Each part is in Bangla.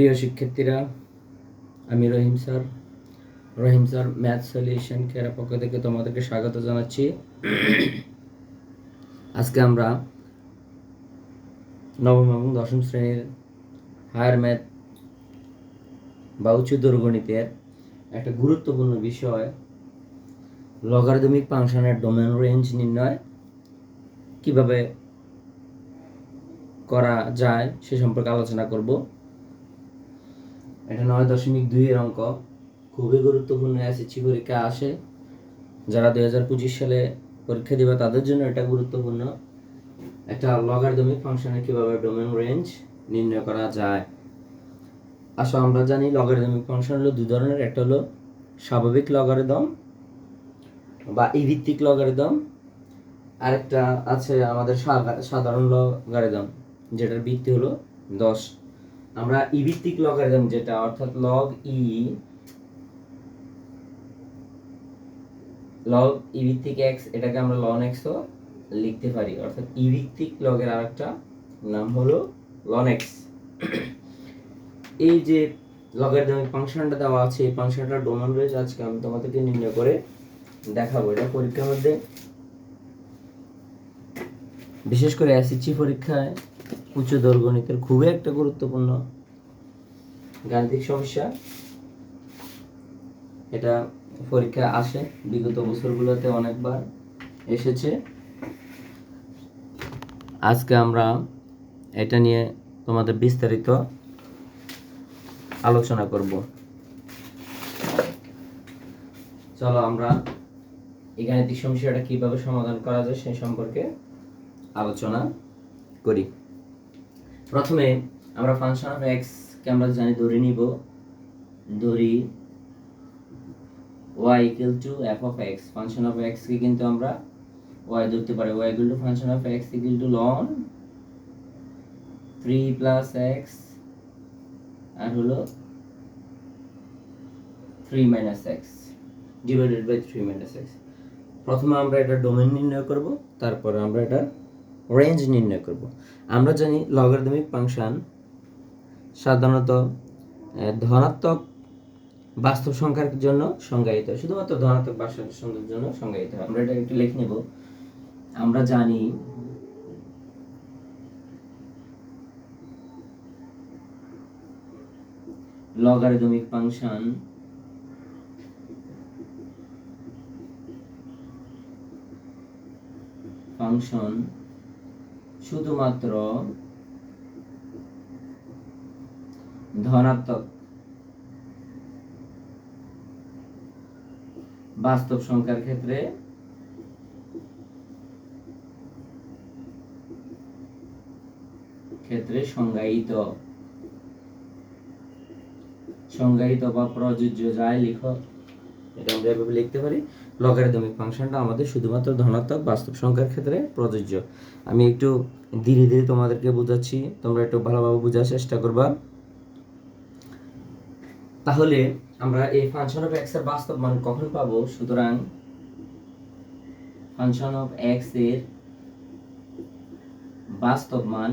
প্রিয় শিক্ষার্থীরা, আমি Rahim sir. Rahim sir, math solution care পক্ষ থেকে তোমাদেরকে স্বাগত জানাচ্ছি। আজকে আমরা নবম এবং দশম শ্রেণির হায়ার ম্যাথ বা উচ্চ দূরগণিতের একটা গুরুত্বপূর্ণ বিষয় লগারিদমিক ফাংশনের ডোমেন রেঞ্জ নির্ণয়। কীভাবে করা যায় সে সম্পর্কে আলোচনা করব। এটা নয় দশমিক দুইয়ের অঙ্ক। খুবই গুরুত্বপূর্ণ এসএসসি পরীক্ষা আসে। যারা দুই হাজার পঁচিশ সালে পরীক্ষা দিবে, তাদের জন্য এটা গুরুত্বপূর্ণ। একটা লগারিদমিক ফাংশনে কীভাবে ডোমেন রেঞ্জ নির্ণয় করা যায়? আসলে আমরা জানি লগারিদমিক ফাংশন হলো দুই ধরনের। একটা হলো স্বাভাবিক লগারিদম বা ই ভিত্তিক লগারিদম আরেকটা আছে আমাদের সাধারণ লগারিদম যেটার ভিত্তি হলো দশ। আমরা ই ভিত্তিক লগারিদম যেটা, অর্থাৎ লগ ই লগ ই ভিত্তিক এক্স এটাকে আমরা লন এক্সও লিখতে পারি। অর্থাৎ ই ভিত্তিক লগের আরেকটা নাম হলো লন এক্স এই যে লগারিদমিক ফাংশনটা দেওয়া আছে, এই ফাংশনটা ডোমেন রয়েছে আজকে আমি তোমাদেরকে নির্ণয় করে দেখাবো। এটা পরীক্ষার মধ্যে। বিশেষ করে এসএসসি পরীক্ষায় উচ্চ দৈর্ঘ্যগণিতের খুবই একটা গুরুত্বপূর্ণ গাণিতিক সমস্যা। এটা পরীক্ষা আসে, বিগত বছরগুলোতে অনেকবার এসেছে। আজকে আমরা এটা নিয়ে তোমাদের বিস্তারিত আলোচনা করব। চলো আমরা এই গাণিতিক সমস্যাটা কীভাবে সমাধান করা যায় সে সম্পর্কে আলোচনা করি। প্রথমে আমরা ফাংশন অফ এক্স কে আমরা জানি ধরে নিব। ধরি y equal to f of x function of x কে কিন্তু আমরা y ধরতে পারি। y equal to function of x equal to ln 3 plus x আর হলো 3 minus x divided by 3 minus x প্রথমে আমরা এটা ডোমেন নির্ণয় করব, তারপরে আমরা এটা রেঞ্জ নির্ণয় করব। আমরা জানি লগারিদমিক ফাংশন সাধারণত ধনাত্মক বাস্তব সংখ্যার জন্য সংজ্ঞায়িত। শুধুমাত্র ধনাত্মক বাস্তব সংখ্যার জন্য সংজ্ঞায়িত আমরা এটা একটু লিখে নেব। আমরা জানি লগারিদমিক ফাংশন ফাংশন শুধুমাত্র ধনাত্মক বাস্তব সংখ্যার ক্ষেত্রে ক্ষেত্রে সংজ্ঞায়িত। সংজ্ঞায়িত বা প্রযোজ্য যায় লিখো। এটা আমরা এভাবে লিখতে পারি। লগারিদমিক ফাংশনটা আমাদের শুধুমাত্র ধনাত্মক বাস্তব সংখ্যার ক্ষেত্রে প্রযোজ্য। আমি একটু ধীরে ধীরে তোমাদেরকে বোঝাচ্ছি, তোমরা একটু ভালোভাবে বোঝার চেষ্টা করবা। তাহলে আমরা এই ফাংশন অফ এক্সের বাস্তব মান কখন পাবো? সুতরাং ফাংশন অফ এক্সের বাস্তব মান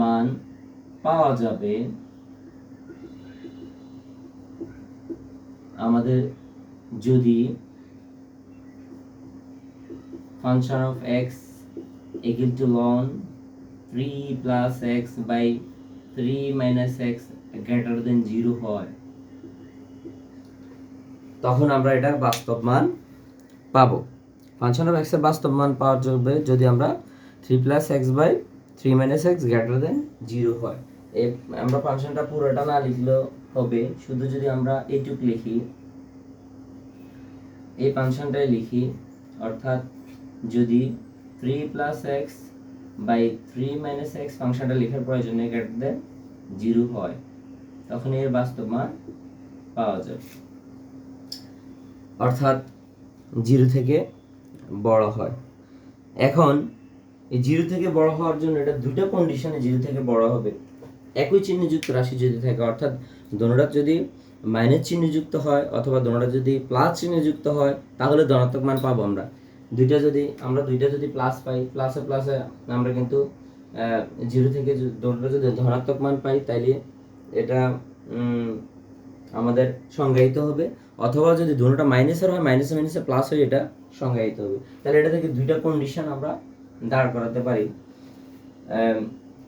মান পাওয়া যাবে আমাদের যদি function of x equal to ln 3 plus x by 3 minus x greater than 0 হয়, তখন আমরা এটার বাস্তব মান পাবো। ফাংশন অফ এক্সের বাস্তব মান পাওয়া যাবে যদি আমরা three plus x by three minus x greater than zero হয়। আমরা ফাংশনটা পুরোটা না লিখলেও হবে। শুধু যদি আমরা এটুক লিখি, এই ফাংশনটাই লিখি, অর্থাৎ যদি three plus x by three minus x ফাংশনটা লেখার প্রয়োজনে গ্রেটার দেন জিরো হয়, তখন এর বাস্তব মান পাওয়া যাবে। অর্থাৎ জিরো থেকে বড় হয়। এখন এই জিরো থেকে বড় হওয়ার জন্য এটা দুটো কন্ডিশনে জিরো থেকে বড় হবে। একই চিহ্নযুক্ত রাশি যদি থাকে, অর্থাৎ দোনোটা যদি মাইনাস চিহ্নযুক্ত হয় অথবা দোনোটা যদি প্লাস চিহ্নযুক্ত হয়, তাহলে ধনাত্মক মান পাবো আমরা। দুইটা যদি, আমরা দুইটা যদি প্লাস পাই প্লাসে প্লাসে আমরা কিন্তু জিরো থেকে যদি- যদি ধনাত্মক মান পাই, তাইলে এটা আমাদের সংজ্ঞায়িত হবে। অথবা যদি দুটোটা মাইনাসের হয় মাইনাসে মাইনাসে প্লাস হয় এটা সংজ্ঞায়িত হবে। তাহলে এটা থেকে দুইটা কন্ডিশন আমরা দাঁড় করাতে পারি।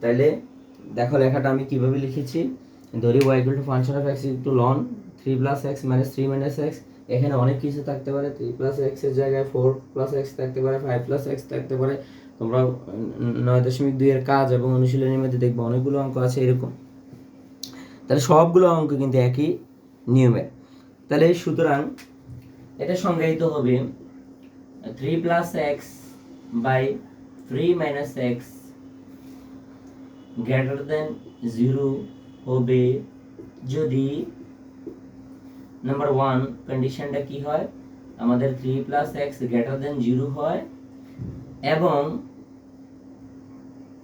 তাইলে দেখো লেখাটা আমি কীভাবে লিখেছি। ধরি y to function of x to ln three plus x minus three minus x এখানে অনেক কিছু থাকতে পারে থ্রি প্লাস এক্সের জায়গায় ফোর প্লাস এক্স থাকতে পারে ফাইভ প্লাস এক্স থাকতে পারে। তোমরা নয় দশমিক দুই এর কাজ এবং অনুশীলনের মধ্যে দেখবে অনেকগুলো অঙ্ক আছে এরকম। তাহলে সবগুলো অঙ্ক কিন্তু একই নিয়মের তাহলে সুতরাং এটা সংজ্ঞায়িত হবে three plus x by three minus x greater than zero হবে যদি নাম্বার ওয়ান কন্ডিশনটা কি হয়? আমাদের three plus x greater than zero হয় এবং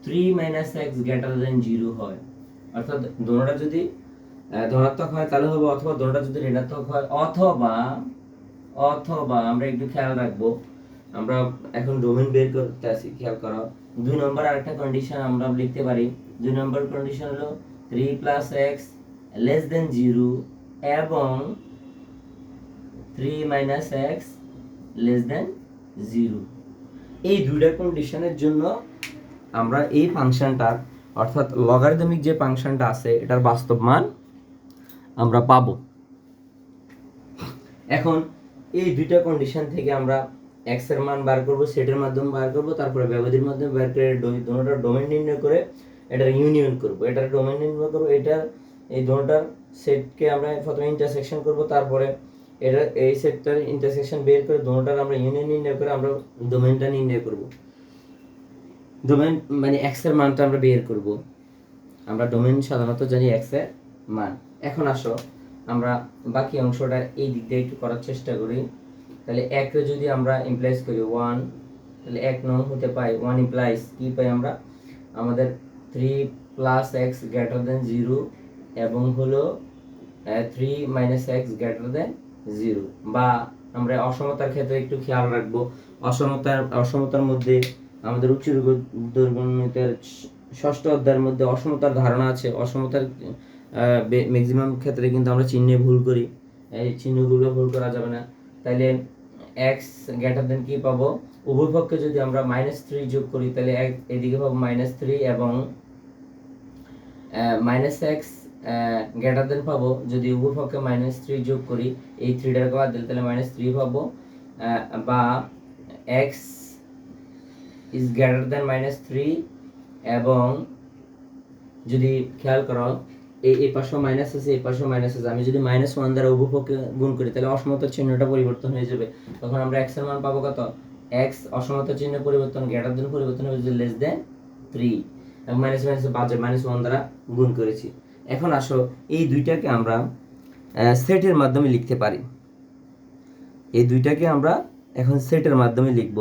three minus x greater than zero হয়। অর্থাৎ দোনোটা যদি ধনাত্মক হয় তাহলে হবে অথবা দোনোটা যদি ঋণাত্মক হয় অথবা অথবা আমরা একটু খেয়াল রাখব। আমরা এখন ডোমেন বের করতে আছি, খেয়াল করো। দুই নম্বর আরেকটা কন্ডিশন আমরা লিখতে পারি। দুই নম্বর কন্ডিশন হলো three plus x less than zero এবং three minus x less than zero এই দুইটা কন্ডিশনের জন্য আমরা এই ফাংশনটার অর্থাৎ লগারিদমিক যে ফাংশনটা আছে, এটার বাস্তব মান আমরা পাবো। এখন এই দুইটা কন্ডিশন থেকে আমরা এক্সের মান বার করব সেটের মাধ্যমে বার করব, তারপরে ব্যবধির মাধ্যমে বার করে দুটোটা ডোমেন নির্ণয় করে এটার ইউনিয়ন করব, এটার ডোমেন নির্ণয় করব এটার এই দুটোটার সেটকে আমরা প্রথমে ইন্টারসেকশন করব, তারপরে এটা এই সেটটার ইন্টারসেকশন বের করে দুটোটার আমরা ইউনিয়ন নির্ণয় করে আমরা ডোমেনটা নির্ণয় করব। ডোমেন মানে এক্সের মানটা আমরা বের করব। আমরা ডোমেন সাধারণত জানি এক্সের মান। এখন আসো, আমরা বাকি অংশটা এই দিক দিয়ে একটু করার চেষ্টা করি। তাহলে একরে যদি আমরা ইমপ্লাইজ করি ওয়ান তাহলে এক নং হতে পাই ওয়ান ইমপ্লাইজ কি পাই আমরা? আমাদের three plus x greater than zero এবং হলো three minus x greater than zero বা আমরা অসমতার ক্ষেত্রে একটু খেয়াল রাখব। অসমতার অসমতার মধ্যে আমাদের উচ্চ দুর্গণিতের ষষ্ঠ অধ্যায়ের মধ্যে অসমতার ধারণা আছে। অসমতার ম্যাক্সিমাম ক্ষেত্রে কিন্তু আমরা চিহ্নে ভুল করি। এই চিহ্নগুলো ভুল করা যাবে না। তাইলে এক্স গ্রেটার দেন কি পাবো? উভয় পক্ষে যদি আমরা মাইনাস থ্রি যোগ করি তাহলে এক, এদিকে পাবো মাইনাস থ্রি এবং মাইনাস এক্স গ্রেটার দেন পাবো। যদি উভয় পক্ষে মাইনাস থ্রি যোগ করি, এই থ্রিটাকে বাদ দিলে তাহলে মাইনাস থ্রি পাবো। বা x is greater than minus three এবং যদি খেয়াল করো এই এই পাশেও মাইনাস আছে এই পাশেও মাইনাস আছে। আমি যদি মাইনাস ওয়ান দ্বারা উভপক্ষে গুণ করি, তাহলে অসমতার চিহ্নটা পরিবর্তন হয়ে যাবে। তখন আমরা এক্সের মান পাবো কত? এক্স অসমতার চিহ্ন পরিবর্তন গ্রেটার দেন পরিবর্তন হবে less than three minus minus বাজে মাইনাস ওয়ান দ্বারা গুণ করেছি। এখন আসো, এই দুইটাকে আমরা সেটের মাধ্যমে লিখতে পারি। এই দুইটাকে আমরা এখন সেটের মাধ্যমে লিখব।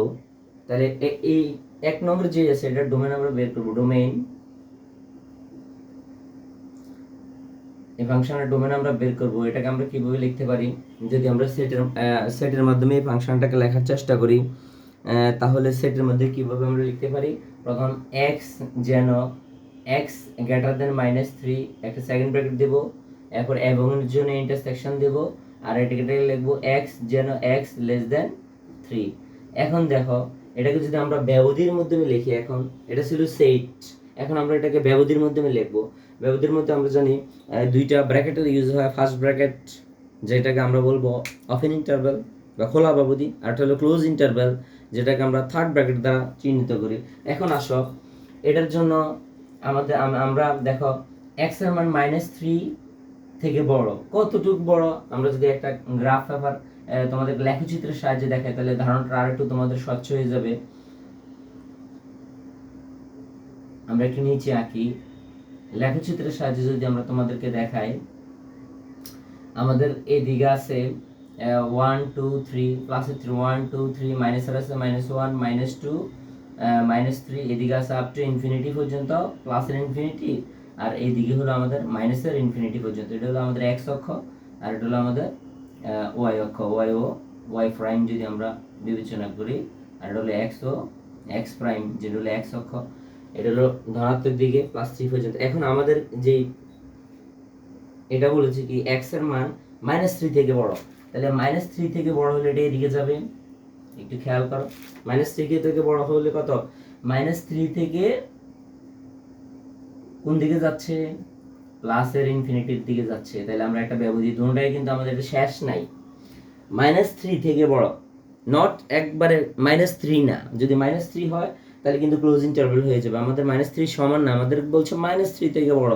তাহলে এই এক নম্বর যে আছে, এটার ডোমেন আমরা বের করব ডোমেইন এই ফাংশনের ডোমেন আমরা বের করব, এটাকে আমরা কীভাবে লিখতে পারি? যদি আমরা সেটের সেটের মাধ্যমে এই ফাংশনটাকে লেখার চেষ্টা করি তাহলে সেটের মধ্যে কীভাবে আমরা লিখতে পারি? প্রথম এক্স যেন x greater than minus three একটা সেকেন্ড ব্র্যাকেট দেবো। এরপর এবং এর জন্য ইন্টারসেকশন দেবো। আর এটাকে লিখব এক্স যেন এক্স লেস দেন থ্রি এখন দেখো, এটাকে যদি আমরা ব্যবধির মাধ্যমে লিখি এখন, এটা ছিল সেট এখন আমরা এটাকে ব্যবধির মাধ্যমে লিখব। ব্যবধির মধ্যে আমরা জানি দুইটা ব্র্যাকেটের ইউজ হয়। ফার্স্ট ব্র্যাকেট যেটাকে আমরা বলব অফেন ইন্টারভেল বা খোলা ব্যবধি, আর একটা হলো ক্লোজ ইন্টারভেল যেটাকে আমরা থার্ড ব্র্যাকেট দ্বারা চিহ্নিত করি। এখন আসো, এটার জন্য আমাদের আমরা দেখো এক্সের মান মাইনাস থ্রি থেকে বড়। কতটুকু বড়? আমরা যদি একটা গ্রাফ পেপার তোমাদের লেখচিত্রের সাহায্যে দেখাই, তাহলে ধারণাটা আরেকটু তোমাদের স্বচ্ছ হয়ে যাবে। আমরা একটু নিচে আঁকি। লেখচিত্রের সাহায্যে যদি আমরা তোমাদেরকে দেখাই, আমাদের এদিকে আছে ওয়ান টু থ্রি প্লাসে থ্রি ওয়ান টু থ্রি মাইনাসের আছে minus one minus two minus three এদিকে আছে আপ টু ইনফিনিটি পর্যন্ত প্লাসের ইনফিনিটি আর এইদিকে হলো আমাদের মাইনাসের ইনফিনিটি পর্যন্ত। এটা হলো আমাদের এক্স অক্ষ, আর এটা হলো আমাদের ওয়াই অক্ষ ওয়াই ও ওয়াই প্রাইম যদি আমরা বিবেচনা করি, আর এটা হলো এক্স ও এক্স প্রাইম যেটা হলো এক্স অক্ষ, এটা হলো ধনাত্মক দিকে প্লাস থ্রি পর্যন্ত। এখন আমাদের যেই, এটা বলেছে কি এক্সের মান মাইনাস থ্রি থেকে বড়। তাহলে মাইনাস থ্রি থেকে বড় হলে এটা এদিকে যাবে। একটু খেয়াল করো। মাইনাস থ্রি থেকে বড় হলে কত? মাইনাস থ্রি থেকে কোন দিকে যাচ্ছে? প্লাসের ইনফিনিটির দিকে যাচ্ছে। তাহলে আমরা একটা ব্যবধি দুটাই কিন্তু আমাদের এটা শেষ নাই। মাইনাস থ্রি থেকে বড়। নট একবারে মাইনাস থ্রি না। যদি মাইনাস থ্রি হয়, তাহলে কিন্তু ক্লোজ ইন্টারভেল হয়ে যাবে। আমাদের মাইনাস থ্রি সমান না। আমাদের বলছে মাইনাস থ্রি থেকে বড়।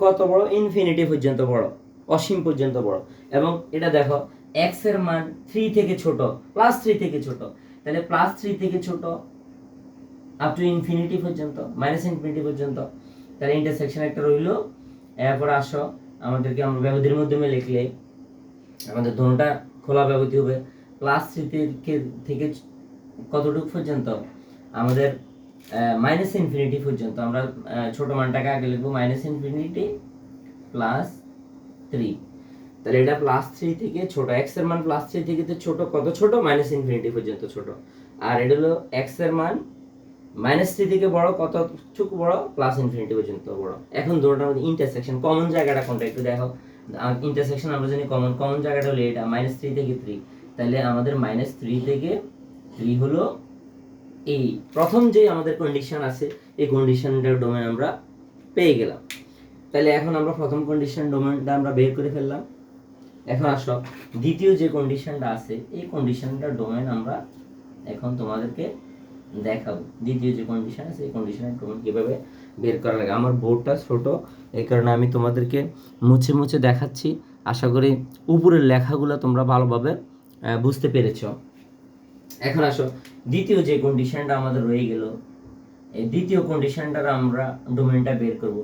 কত বড়? ইনফিনিটি পর্যন্ত বড়। অসীম পর্যন্ত বড়। এবং এটা দেখো এক্সের মান থ্রি থেকে ছোট প্লাস থ্রি থেকে ছোট। তাহলে প্লাস থ্রি থেকে ছোট আপ টু ইনফিনিটি পর্যন্ত মাইনাস ইনফিনিটি পর্যন্ত। তাহলে ইন্টারসেকশন একটা রইল। এরপর আসো, আমাদেরকে আমরা ব্যবধির মাধ্যমে লিখলে আমাদের দোনোটা খোলা ব্যবধি হবে। প্লাস থ্রি থেকে থেকে কতটুকু পর্যন্ত? আমাদের মাইনাস ইনফিনিটি পর্যন্ত। আমরা ছোট মানটাকে আগে লিখব মাইনাস ইনফিনিটি প্লাস থ্রি তাহলে এটা প্লাস থ্রি থেকে ছোট এক্সের মান প্লাস থ্রি থেকে ছোট, কত ছোট? মাইনাস ইনফিনিটি পর্যন্ত ছোট। আর এটা হলো এক্সের মান মাইনাস থ্রি থেকে বড়, কতটুকু বড়? প্লাস ইনফিনিটি পর্যন্ত বড়। এখন দুটোটার মধ্যে ইন্টারসেকশন কমন জায়গাটা কোনটা একটু দেখো ইন্টারসেকশন আমরা জানি কমন কমন জায়গাটা হলো এটা মাইনাস থ্রি থেকে থ্রি তাহলে আমাদের মাইনাস থ্রি থেকে থ্রি হলো এই। প্রথম যে আমাদের কন্ডিশন আছে, এই কন্ডিশনটার ডোমেন আমরা পেয়ে গেলাম। তাহলে এখন আমরা প্রথম কন্ডিশন ডোমেনটা আমরা বের করে ফেললাম। এখন আসো দ্বিতীয় যে কন্ডিশনটা আছে, এই কন্ডিশনটার ডোমেন আমরা এখন তোমাদেরকে দেখাবো। দ্বিতীয় যে কন্ডিশন আছে, এই কন্ডিশনের ডোমেন কীভাবে বের করা লাগে। আমার বোর্ডটা ছোট, এই কারণে আমি তোমাদেরকে মুছে মুছে দেখাচ্ছি। আশা করি উপরের লেখাগুলো তোমরা ভালোভাবে বুঝতে পেরেছ। এখন আসো, দ্বিতীয় যে কন্ডিশনটা আমাদের রয়ে গেল, এই দ্বিতীয় কন্ডিশনটার আমরা ডোমেনটা বের করব।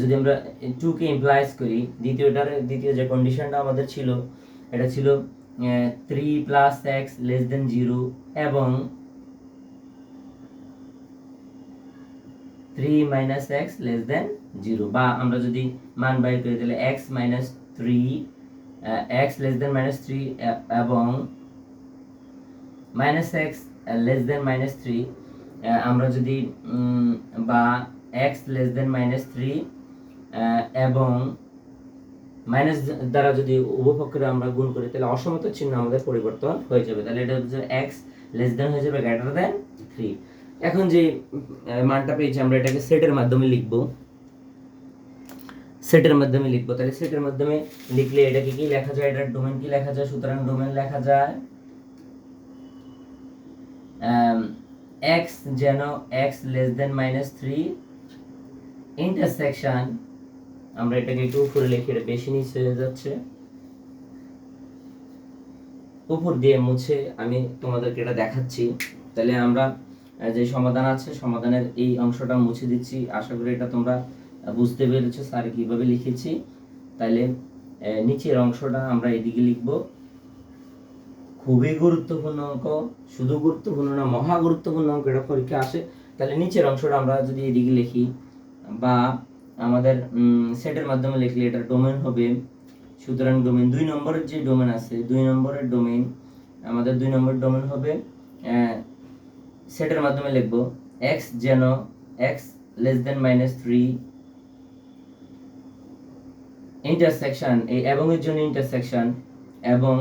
যদি আমরা টু কে ইমপ্লাইজ করি, দ্বিতীয়টার, দ্বিতীয় যে কন্ডিশনটা আমাদের ছিল, এটা ছিল three plus x less than zero এবং three minus x less than zero বা আমরা যদি মান বাইর করি, তাহলে x minus three x less than minus three এবং minus x less than minus three আমরা যদি বা x less than minus three এবং মাইনাস দ্বারা যদি উভপক্ষে আমরা গুণ করি, তাহলে অসমত চিহ্ন আমাদের পরিবর্তন হয়ে যাবে। তাহলে এটা হচ্ছে এক্স লেস দেন হয়ে যাবে গ্রেটার দেন থ্রি এখন যে মানটা পেয়েছি, আমরা এটাকে সেটের মাধ্যমে লিখব। সেটের মাধ্যমে লিখব। তাহলে সেটের মাধ্যমে লিখলে এটাকে কি লেখা যায়? এটার ডোমেন কি লেখা যায়? সুতরাং ডোমেন লেখা যায় এক্স যেন x less than minus three intersection আমরা এটাকে একটু উপরে লিখে এটা বেশি নিচে যাচ্ছে। উপর দিয়ে মুছে আমি তোমাদেরকে এটা দেখাচ্ছি। তাহলে আমরা যে সমাধান আছে, সমাধানের এই অংশটা মুছে দিচ্ছি। আশা করি এটা তোমরা বুঝতে পেরেছ, স্যার কীভাবে লিখেছি। তাহলে নিচের অংশটা আমরা এদিকে লিখব। খুবই গুরুত্বপূর্ণ অঙ্ক, শুধু গুরুত্বপূর্ণ না, মহা গুরুত্বপূর্ণ অঙ্ক, এটা পরীক্ষা আসে। তাহলে নিচের অংশটা আমরা যদি এদিকে লিখি বা আমাদের সেটের মাধ্যমে লিখলে এটা ডোমেন হবে। সুতরাং ডোমেন দুই নম্বরের যে ডোমেন আছে, দুই নম্বরের ডোমেন আমাদের দুই নম্বর ডোমেন হবে সেটের মাধ্যমে লিখব এক্স যেন x less than minus three intersection এই এবং এর জন্য ইন্টারসেকশন এবং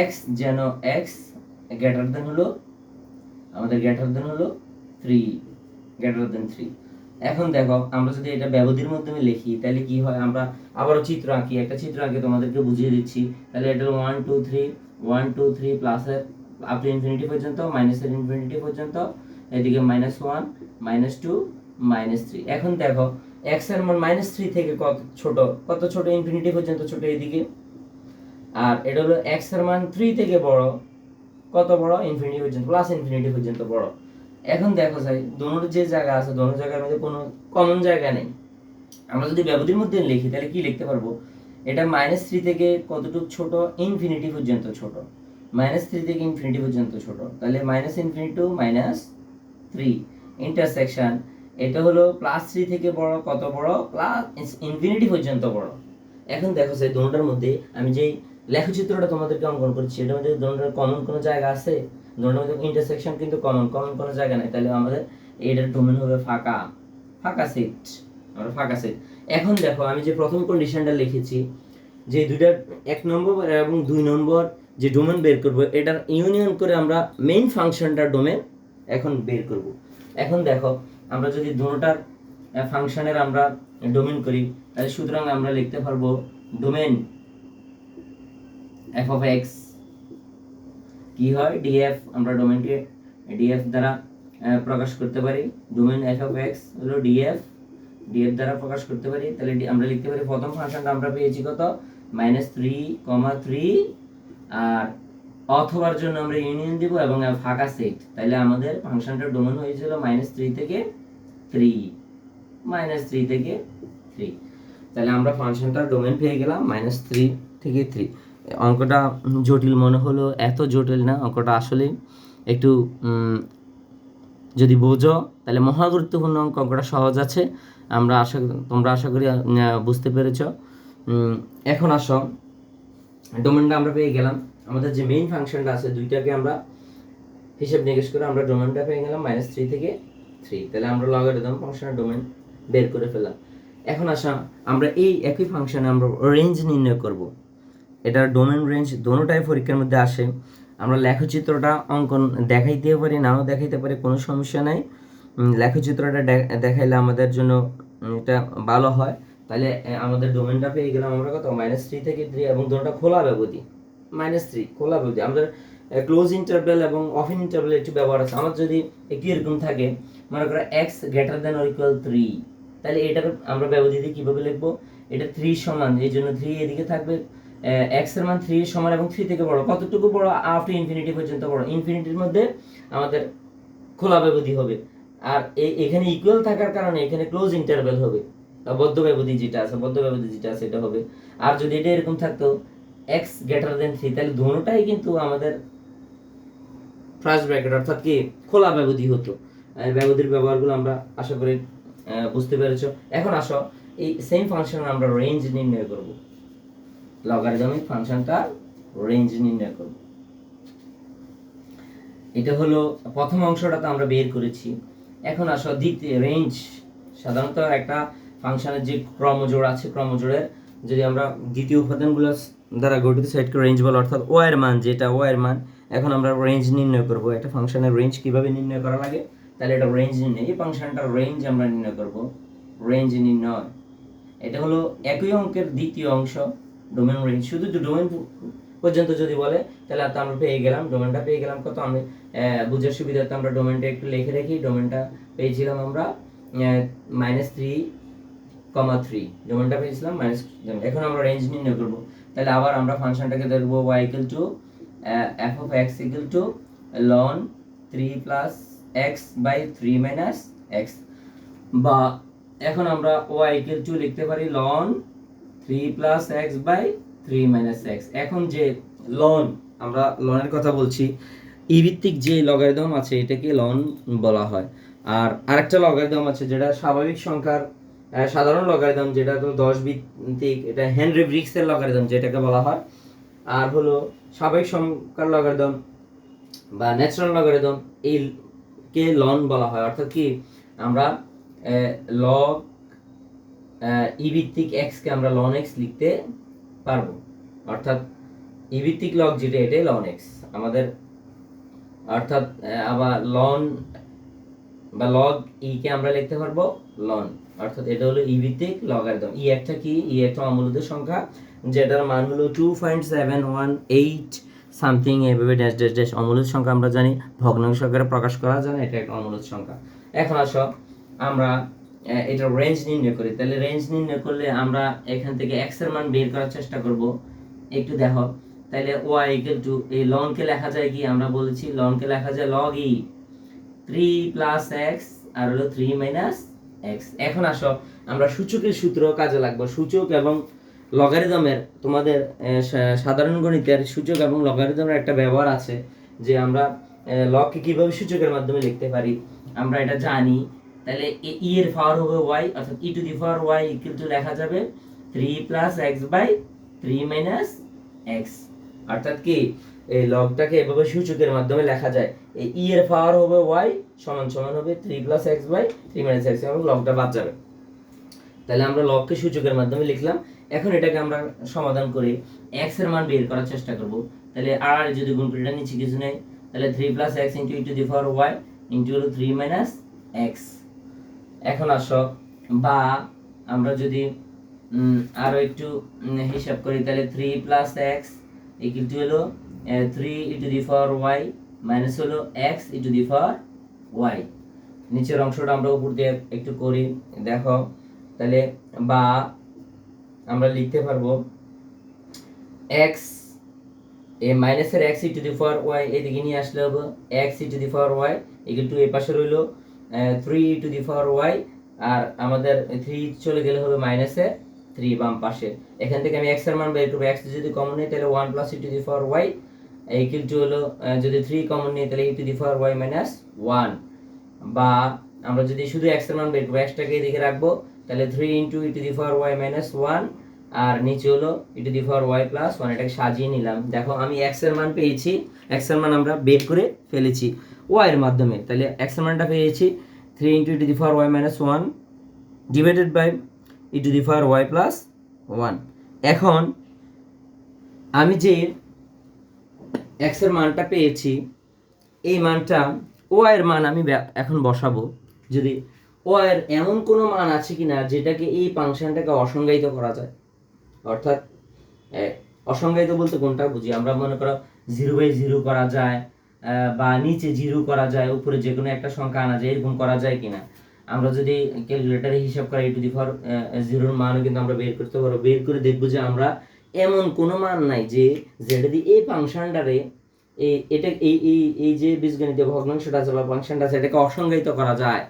এক্স যেন এক্স গ্রেটার দেন হলো, আমাদের গ্রেটার দেন হলো থ্রি গ্রেটার দেন থ্রি এখন দেখো, আমরা যদি এটা ব্যবধির মাধ্যমে লিখি, তাহলে কি হয়? আমরা আবারও চিত্র আঁকি, একটা চিত্র আঁকি তোমাদেরকে বুঝিয়ে দিচ্ছি। তাহলে এটা one two three one two three প্লাসের আপ টু ইনফিনিটি পর্যন্ত মাইনাসের ইনফিনিটি পর্যন্ত, এদিকে minus one minus two minus three এখন দেখো এক্সের মান মাইনাস থ্রি থেকে কত ছোট? কত ছোট? ইনফিনিটি পর্যন্ত ছোট এদিকে। আর এটা হলো এক্সের মান থ্রি থেকে বড়। কত বড়? ইনফিনিটি পর্যন্ত প্লাস ইনফিনিটি পর্যন্ত বড়। এখন দেখো যাই দোনোর যে জায়গা আছে দোনো জায়গার মধ্যে কোনো কমন জায়গা নেই। আমরা যদি ব্যবধির মধ্যে লিখি, তাহলে কি লিখতে পারব? এটা মাইনাস থ্রি থেকে কতটুকু ছোট? ইনফিনিটি পর্যন্ত ছোট। মাইনাস থ্রি থেকে ইনফিনিটি পর্যন্ত ছোট। তাহলে minus infinity to minus three intersection এটা হলো প্লাস থ্রি থেকে বড় কত বড়? প্লাস ইনফিনিটি পর্যন্ত বড়। এখন দেখো সেই দোনোটার মধ্যে আমি যেই লেখচিত্রটা তোমাদেরকে অঙ্কন করছি, এটার মধ্যে দুটোর কমন কোনো জায়গা আছে? দুটোর মধ্যে ইন্টারসেকশন কিন্তু কমন কমন কোনো জায়গা নেই, তাহলে আমাদের এটার ডোমেন হবে ফাঁকা ফাঁকা সেট আমরা ফাঁকা সেট এখন দেখো, আমি যে প্রথম কন্ডিশনটা লিখেছি, যে দুইটা এক নম্বর এবং দুই নম্বর যে ডোমেন বের করব, এটার ইউনিয়ন করে আমরা মেইন ফাংশনটার ডোমেন এখন বের করব। এখন দেখো, আমরা যদি দুটোটার ফাংশনের আমরা ডোমেন করি, তাহলে সুতরাং আমরা লিখতে পারব ডোমেন এফ অফ এক্স কি হয়? ডিএফ আমরা ডোমেনকে ডিএফ দ্বারা প্রকাশ করতে পারি। ডোমেন এফ অফ এক্স হলো ডিএফ ডিএফ দ্বারা প্রকাশ করতে পারি। তাহলে আমরা লিখতে পারি প্রথম ফাংশনটা আমরা পেয়েছি কত? মাইনাস থ্রি কমা থ্রি আর অথবার জন্য আমরা ইউনিয়ন দিব এবং ফাঁকা সেট তাহলে আমাদের ফাংশনটার ডোমেন হয়েছিল মাইনাস থ্রি থেকে থ্রি মাইনাস থ্রি থেকে থ্রি তাহলে আমরা ফাংশনটার ডোমেন পেয়ে গেলাম মাইনাস থ্রি থেকে থ্রি অঙ্কটা জটিল মনে হলো, এত জটিল না, অঙ্কটা আসলে একটু যদি বোঝো, তাহলে মহা গুরুত্বপূর্ণ অঙ্ক, অঙ্কটা সহজ আছে। আমরা আশা, তোমরা আশা করি বুঝতে পেরেছ। এখন আসো। ডোমেনটা আমরা পেয়ে গেলাম। আমাদের যে মেইন ফাংশনটা আছে, দুইটাকে আমরা হিসেব নিকেশ করে আমরা ডোমেনটা পেয়ে গেলাম মাইনাস থ্রি থেকে থ্রি তাহলে আমরা লগারিদম ফাংশনের ডোমেন বের করে ফেললাম। এখন আসা, আমরা এই একই ফাংশনে আমরা রেঞ্জ নির্ণয় করব। এটার ডোমেন রেঞ্জ দোনোটাই পরীক্ষার মধ্যে আসে। আমরা লেখচিত্রটা অঙ্কন দেখাইতেও পারি, নাও দেখাইতে পারি, কোনো সমস্যা নাই। লেখচিত্রটা দেখাইলে আমাদের জন্য এটা ভালো হয়। তাহলে আমাদের ডোমেনটা পেয়ে গেলাম আমরা কত? মাইনাস থ্রি থেকে থ্রি এবং দোনোটা খোলা ব্যবধি। মাইনাস থ্রি খোলা ব্যবধি। আমাদের ক্লোজ ইন্টারভেল এবং অফ ইন্টারভেল একটু ব্যবহার আছে। আমার যদি একটু এরকম থাকে, মনে করো x greater than or equal three তাহলে এটার আমরা ব্যবধিতে কীভাবে লিখব? এটা থ্রি সমান, এই জন্য থ্রি এদিকে থাকবে। এক্সের মান থ্রি সমান এবং থ্রি থেকে বড়। কতটুকু বড়? আপ ইনফিনিটি পর্যন্ত বড়। ইনফিনিটির মধ্যে আমাদের খোলা ব্যবধি হবে। আর এখানে ইকুয়াল থাকার কারণে এখানে ক্লোজ ইন্টারভেল হবে। বদ্ধ ব্যবধি যেটা আছে, বদ্ধ ব্যবধি যেটা আছে, এটা হবে। আর যদি এটা এরকম থাকতো এক্স গ্রেটার দেন থ্রি তাহলে দোনোটাই কিন্তু আমাদের ফার্স্ট ব্র্যাকেট অর্থাৎ কি, খোলা ব্যবধি হতো। ব্যবধির ব্যবহারগুলো আমরা আশা করি বুঝতে পেরেছ। এখন আসো, এই সেম ফাংশন আমরা রেঞ্জ নির্ণয় করব। লগারিদমিক ফাংশনটা রেঞ্জ নির্ণয় করব। এটা হলো প্রথম অংশটা তো আমরা বের করেছি। এখন আসো দ্বিতীয় রেঞ্জ সাধারণত একটা ফাংশনের যে ক্রমজোড় আছে, ক্রমজোড়ের যদি আমরা দ্বিতীয় উপাদানগুলো দ্বারা গঠিত সেটকে রেঞ্জ বলে, অর্থাৎ ও এর মান, যেটা ও এর মান, এখন আমরা রেঞ্জ নির্ণয় করব। একটা ফাংশনের রেঞ্জ কীভাবে নির্ণয় করা লাগে? তাহলে এটা রেঞ্জ নির্ণয়, এই ফাংশনটার রেঞ্জ আমরা নির্ণয় করব। রেঞ্জ নির্ণয়। এটা হলো একই অঙ্কের দ্বিতীয় অংশ। ডোমেন রেঞ্জ শুধু ডোমেন পর্যন্ত যদি বলে, তাহলে তো আমরা পেয়ে গেলাম ডোমেনটা পেয়ে গেলাম কত? আমি বুঝার সুবিধার্থে আমরা ডোমেনটা একটু লিখে রাখি ডোমেনটা পেয়েছিলাম আমরা মাইনাস থ্রি কমা থ্রি ডোমেনটা পেয়েছিলাম মাইনাস এখন আমরা রেঞ্জ নির্ণয় করব। তাহলে আবার আমরা ফাংশনটাকে দেখব y equal to f of x equal to ln three plus x by three minus x বা, এখন আমরা ওয়াই ইকুয়াল টু লিখতে পারি ln three plus x by three minus x এখন যে লন আমরা লনের কথা বলছি ই ভিত্তিক যে লগারিদম আছে, এটাকে লন বলা হয়। আর আরেকটা লগারিদম আছে যেটা স্বাভাবিক সংখ্যার সাধারণ লগারিদম যেটা তো দশ ভিত্তিক, এটা হেনরি ব্রিক্সের লগারিদম যেটাকে বলা হয়। আর হলো স্বাভাবিক সংখ্যার লগারিদম বা ন্যাচারাল লগারিদম এই কে লন বলা হয়। অর্থাৎ কি? আমরা লগ ই ভিত্তিক এক্স কে আমরা লন এক্স লিখতে পারব। অর্থাৎ ই ভিত্তিক লগ যেটা, এটাই লন এক্স আমাদের, অর্থাৎ আবার লন বা লগ ই কে আমরা লিখতে পারব লন অর্থাৎ এটা হলো ই ভিত্তিক লগারিদম ই একটা কি? ই একটা অমূলত সংখ্যা, যেটার মান হলো two point seven one eight something এভাবে ড্যাশ ড্যাশ ড্যাশ অমূলত সংখ্যা আমরা জানি। ভগ্নাংশ প্রকাশ করা যায় না, এটা একটা অমূলত সংখ্যা। এখন আসো, আমরা এটা রেঞ্জ নির্ণয় করি। তাহলে রেঞ্জ নির্ণয় করলে আমরা এখান থেকে এক্সের মান বের করার চেষ্টা করব। একটু দেখো। তাহলে ওয়াই ইকুয়াল টু এই লনকে লেখা যায় কি? আমরা বলেছি লনকে লেখা যায় log e three plus x আর হলো থ্রি মাইনাস এক্স এখন আসো, আমরা সূচকের সূত্র কাজে লাগবো। সূচক এবং লগারিদমের তোমাদের সাধারণ গণিতের সূচক এবং লগারিদমের একটা ব্যবহার আছে যে আমরা লগকে কীভাবে সূচকের মাধ্যমে লিখতে পারি। আমরা এটা জানি। তাহলে ই এর পাওয়ার হবে ওয়াই অর্থাৎ e to the power y equal to লেখা যাবে three plus x by three minus x অর্থাৎ কি? এই লগটাকে এভাবে সূচকের মাধ্যমে লেখা যায়। এই ই এর পাওয়ার হবে ওয়াই সমান সমান হবে three plus x by three minus x এবং লগটা বাদ যাবে। তাহলে আমরা লগকে সূচকের মাধ্যমে লিখলাম। এখন এটাকে আমরা সমাধান করে এক্সের মান বের করার চেষ্টা করব। তাহলে আর যদি গুণ করি এটা নিচে কিছু নেই, তাহলে three plus x into e to the power y into হলো থ্রি মাইনাস এক্স এখন আসো। বা আমরা যদি উম, আরও একটু হিসাব করি তাহলে three plus x equal to হলো three e to the power y minus হলো x e to the power y নিচের অংশটা আমরা উপর দিয়ে একটু করি দেখো। তাহলে বা আমরা লিখতে পারব এক্স এ মাইনাসের x e to the power y এদিকে নিয়ে আসলে হবে x e to the power y equal to এই পাশে রইল three to the power y আর আমাদের থ্রি চলে গেলে হবে মাইনাসে থ্রি বাম পাশে। এখান থেকে আমি এক্সের মান বের করব। এক্স যদি কমন নিই, তাহলে one plus to the power y equal to হলো যদি থ্রি কমন নিই, তাহলে e to the power y minus one বা আমরা যদি শুধু এক্সের মান বের করব এক্সটাকে এদিকে রাখব, তাহলে three into e to the power y minus one আর নিচে হলো e to the power y plus one এটাকে সাজিয়ে নিলাম। দেখো, আমি এক্সের মান পেয়েছি। এক্সের মান আমরা বের করে ফেলেছি। ওয়াই এর মাধ্যমে। তাহলে এক্সের মানটা পেয়েছি three into to the power y minus one divided by e to the power y plus one এখন আমি যে এক্সের মানটা পেয়েছি এই মানটা ও এর মান আমি এখন বসাবো। যদি ও এর এমন কোনো মান আছে কি না যেটাকে এই ফাংশনটাকে অসংজ্ঞায়িত করা যায়। অর্থাৎ অসংজ্ঞায়িত বলতে কোনটা বুঝি? আমরা মনে করো জিরো বাই জিরো করা যায়। বা নিচে জিরো করা যায়, উপরে যে কোনো একটা সংখ্যা আনা যায়, এরকম করা যায় কিনা? আমরা যদি ক্যালকুলেটারে হিসাব করি টু দি ফর জিরোর মানও কিন্তু আমরা বের করতে পারব। বের করে দেখব যে আমরা এমন কোনো মান নাই যে যেটা দিয়ে এই ফাংশনটারে এই, এটা এই এই এই যে বীজগণিত ভগ্নাংশটা আছে বা ফাংশনটা আছে, এটাকে অসংজ্ঞায়িত করা যায়।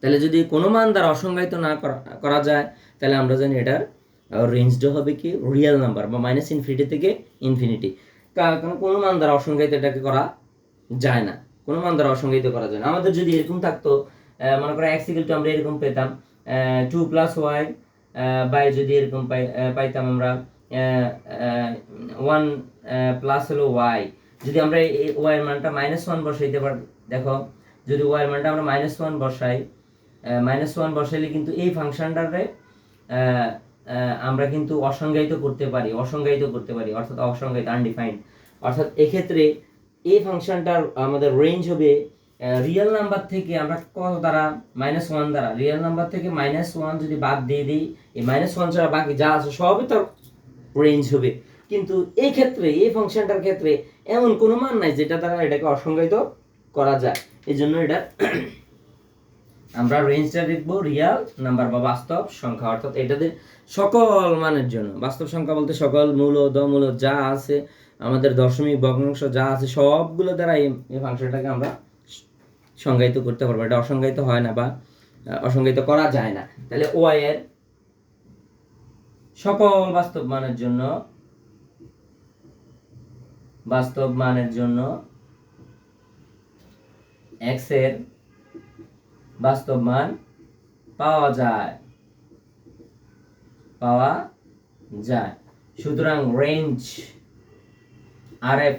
তাহলে যদি কোনো মান দ্বারা অসংজ্ঞায়িত না করা- করা যায়, তাহলে আমরা জানি এটার রেঞ্জটা হবে কি রিয়েল নাম্বার বা মাইনাস ইনফিনিটি থেকে ইনফিনিটি কারণ কোনো মান দ্বারা অসংজ্ঞায়িত এটাকে করা যায় না। কোনো মান দ্বারা অসংজ্ঞায়িত করা যায় না। আমাদের যদি এরকম থাকতো মনে করো এক্স ইকুয়াল টু আমরা এরকম পেতাম টু প্লাস ওয়াই বাই যদি এরকম পাই পাইতাম আমরা ওয়ান প্লাস হলো ওয়াই যদি আমরা এই ওয়াই এর মানটা মাইনাস ওয়ান বসাইতে পার, দেখো, যদি ওয়াই এর মানটা আমরা মাইনাস ওয়ান বসাই মাইনাস ওয়ান বসাইলে কিন্তু এই ফাংশনটারে আমরা কিন্তু অসংজ্ঞায়িত করতে পারি, অসংজ্ঞায়িত করতে পারি, অর্থাৎ অসংজ্ঞায়িত আনডিফাইন্ড অর্থাৎ এক্ষেত্রে এই ফাংশনটার আমাদের রেঞ্জ হবে রিয়েল নাম্বার থেকে আমরা কত দ্বারা? মাইনাস ওয়ান দ্বারা। রিয়েল নাম্বার থেকে মাইনাস ওয়ান যদি বাদ দিয়ে দিই, এই মাইনাস ওয়ান ছাড়া বাকি যা আছে সবই তার রেঞ্জ হবে। কিন্তু এই ক্ষেত্রে, এই ফাংশনটার ক্ষেত্রে এমন কোনো মান নাই যেটা দ্বারা এটাকে অসংজ্ঞায়িত করা যায়। এই জন্য এটা আমরা রেঞ্জটা দেখব রিয়াল নাম্বার বা বাস্তব, সংখ্যা অর্থাৎ এটাতে সকল মানের জন্য। বাস্তব সংখ্যা বলতে সকল মূল দমূল যা আছে, আমাদের দশমিক, ভগ্নাংশ যা আছে, সবগুলো দ্বারা এই ফাংশনটাকে আমরা সংজ্ঞায়িত করতে পারব। এটা অসংজ্ঞায়িত হয় না বা অসংজ্ঞায়িত করা যায় না। তাহলে ওয়াই এর সকল বাস্তব মানের জন্য, বাস্তব মানের জন্য এক্সের বাস্তব মান পাওয়া যায়। পাওয়া যায়। সুতরাং রেঞ্জ আর এফ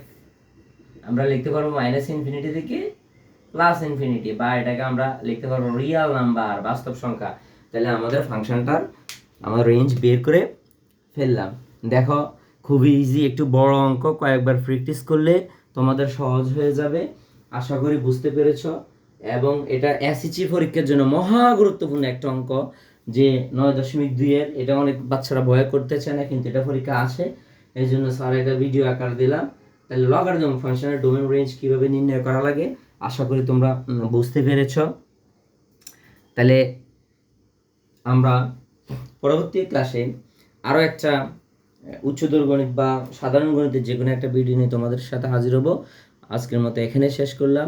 আমরা লিখতে পারব মাইনাস ইনফিনিটি থেকে প্লাস ইনফিনিটি বা এটাকে আমরা লিখতে পারব রিয়াল নাম্বার বাস্তব সংখ্যা। তাহলে আমাদের ফাংশনটার আমরা রেঞ্জ বের করে ফেললাম। দেখো, খুবই ইজি একটু বড় অঙ্ক, কয়েকবার প্র্যাকটিস করলে তোমাদের সহজ হয়ে যাবে। আশা করি বুঝতে পেরেছ। এবং এটা এসিচি পরীক্ষার জন্য মহা গুরুত্বপূর্ণ একটা অঙ্ক যে নয় দশমিক দুইয়ের এটা অনেক বাচ্চারা ভয় করতে চায় না, কিন্তু এটা পরীক্ষা আসে। এই জন্য স্যার এটা ভিডিও আকার দিলাম। তাহলে লগারিদম ফাংশনের ডোমেন রেঞ্জ কীভাবে নির্ণয় করা লাগে, আশা করি তোমরা বুঝতে পেরেছ। তাহলে আমরা পরবর্তী ক্লাসে আরও একটা উচ্চতর গণিত বা সাধারণ গণিতের যে কোনো একটা ভিডিও নিয়ে তোমাদের সাথে হাজির হব। আজকের মতো এখানে শেষ করলাম।